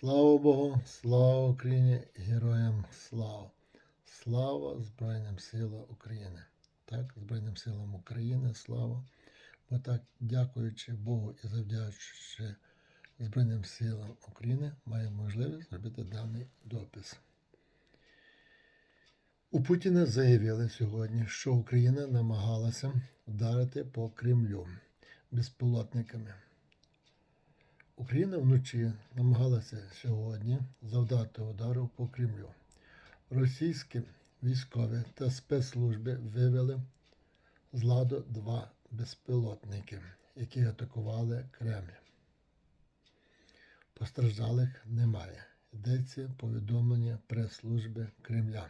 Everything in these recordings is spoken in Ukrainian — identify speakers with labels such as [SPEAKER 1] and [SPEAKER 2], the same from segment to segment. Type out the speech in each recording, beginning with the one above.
[SPEAKER 1] Слава Богу, слава Україні, героям слава! Слава Збройним силам України. Так, Збройним силам України, слава. Бо так, дякуючи Богу і завдячуючи Збройним силам України, маємо можливість зробити даний допис. У Путіна заявили сьогодні, що Україна намагалася вдарити по Кремлю безпілотниками. Україна вночі намагалася сьогодні завдати удару по Кремлю. Російські військові та спецслужби вивели з ладу два безпілотники, які атакували Кремль. Постраждалих немає. Йдеться повідомлення прес-служби Кремля.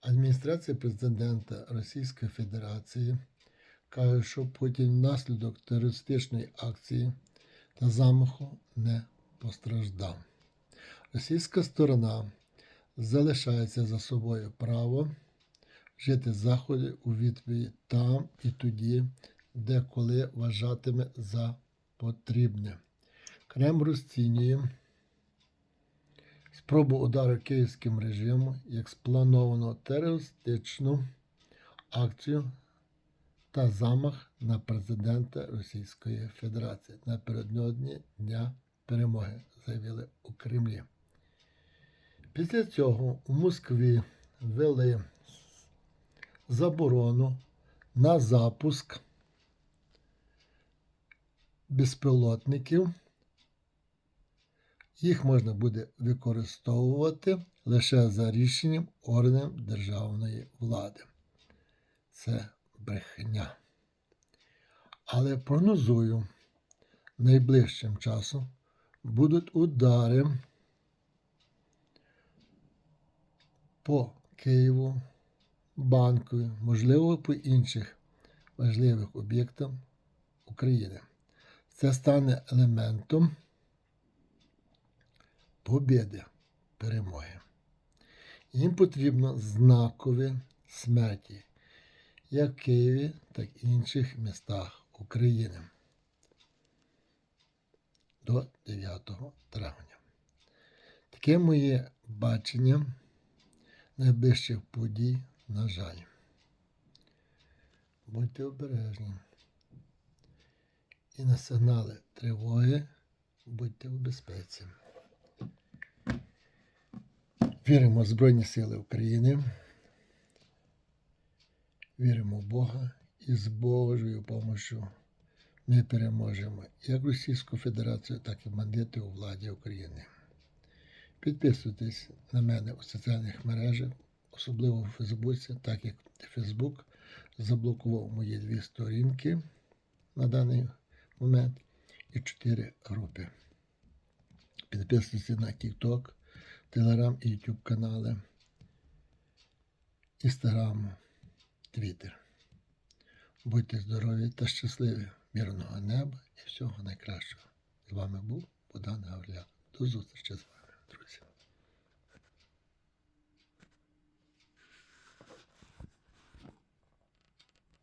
[SPEAKER 1] Адміністрація президента Російської Федерації каже, що Путін внаслідок терористичної акції та замаху не постраждав. Російська сторона залишається за собою право жити заходи у відповідь там і тоді, де коли вважатиме за потрібне. Кремль розцінює спробу удару київським режимом як сплановану терористичну акцію та замах на президента Російської Федерації напередодні Дня перемоги, заявили у Кремлі. Після цього у Москві ввели заборону на запуск безпілотників. Їх можна буде використовувати лише за рішенням органів державної влади. Це брехня. Але прогнозую, найближчим часом будуть удари по Києву, Банкові, можливо, по інших важливих об'єктах України. Це стане елементом побіди, перемоги. Їм потрібно знакові смерті, як в Києві, так і інших містах України до 9 травня. Таке моє бачення найближчих подій, на жаль. Будьте обережні. І на сигнали тривоги будьте в безпеці. Віримо в Збройні Сили України. Віримо в Бога і з Божою допомогою ми переможемо як Російську Федерацію, так і бандити у владі України. Підписуйтесь на мене у соціальних мережах, особливо у Фейсбуці, так як Фейсбук заблокував мої дві сторінки на даний момент і чотири групи. Підписуйтесь на TikTok, Telegram і YouTube канали, Instagram, Twitter. Будьте здорові та щасливі, мирного неба і всього найкращого. З вами був Богдан Гавриляк. До зустрічі з вами, друзі.